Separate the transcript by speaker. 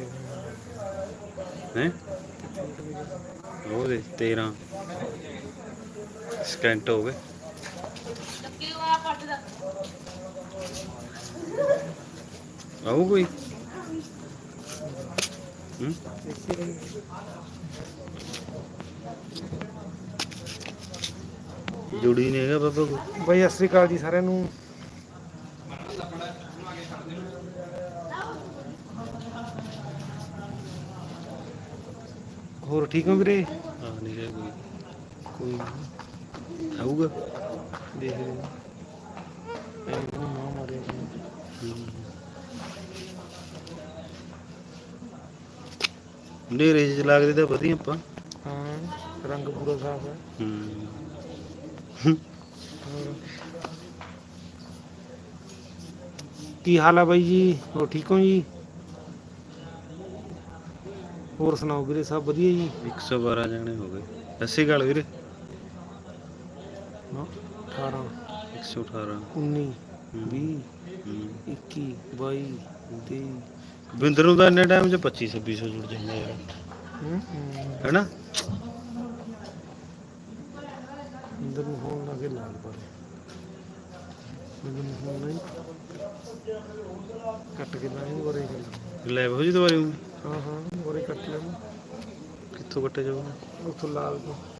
Speaker 1: ਕਿੱਥੇ
Speaker 2: ਹੈ ਉਹ ਦੇ 13 ਸਕੈਂਟ ਹੋ ਗਏ। ਆਉ ਕੋਈ? ਹੂੰ? ਜੁੜੀ ਨਹੀਂ ਹੈਗਾ ਬਾਬਾ ਕੋਈ।
Speaker 1: ਬਾਈ, ਸਤਿ ਸ੍ਰੀ ਅਕਾਲ ਜੀ ਸਾਰਿਆਂ ਨੂੰ। ਹੋਰ ਠੀਕ ਹੋ ਵੀਰੇ?
Speaker 2: ਆ ਨਹੀਂ ਰਿਹਾ ਕੋਈ
Speaker 1: ਕੋਈ
Speaker 2: ਆਊਗਾ?
Speaker 1: ਦੇਖਦੇ ਹਾਂ ਐਨੂੰ ਨਾ ਮਾਰੇ
Speaker 2: ਨੇਰੇ ਚ ਲੱਗਦੇ ਤਾਂ ਵਧੀਆ ਆਪਾਂ।
Speaker 1: ਹਾਂ ਰੰਗ ਪੂਰਾ ਸਾਫ਼ ਹੈ।
Speaker 2: ਹੂੰ।
Speaker 1: ਹੋਰ ਕੀ ਹਾਲ ਹੈ ਬਾਈ ਜੀ? ਹੋ ਠੀਕ ਹੋ ਜੀ? ਹੋਰ ਸੁਣਾਓ ਵੀਰੇ ਸਭ ਵਧੀਆ ਜੀ?
Speaker 2: 112 ਜਾਣੇ ਹੋ ਗਏ। ਅੱਸੀ ਗੱਲ ਵੀਰੇ।
Speaker 1: ਹਾਂ 18
Speaker 2: 118
Speaker 1: 19
Speaker 2: ਹੂੰ।
Speaker 1: 20
Speaker 2: ਹੂੰ।
Speaker 1: 21 22 23
Speaker 2: ਬਿੰਦਰ ਨੂੰ ਤਾਂ ਇੰਨੇ ਟਾਈਮ 'ਚ 25 2600 ਜੁੜ ਜਾਂਦਾ ਯਾਰ
Speaker 1: ਹੂੰ
Speaker 2: ਹੈਨਾ?
Speaker 1: ਅੰਦਰ ਨੂੰ ਹੋਣ ਲੱਗੇ ਲਾਲ ਪਰ ਮੈਨੂੰ ਫੋਨ ਨਹੀਂ ਕੱਟ ਕੇ ਲਾਈ ਬਰੇ ਕਰ
Speaker 2: ਲੈ ਹੋ ਜੀ ਊਂ।
Speaker 1: ਹਾਂ ਹਾਂ। ਬਰੇ ਕੱਟ ਲੈਣ
Speaker 2: ਕਿੱਥੋਂ ਕੱਟੇ ਜਾਊਗਾ?
Speaker 1: ਉੱਥੋਂ ਲਾਲ ਤੋਂ।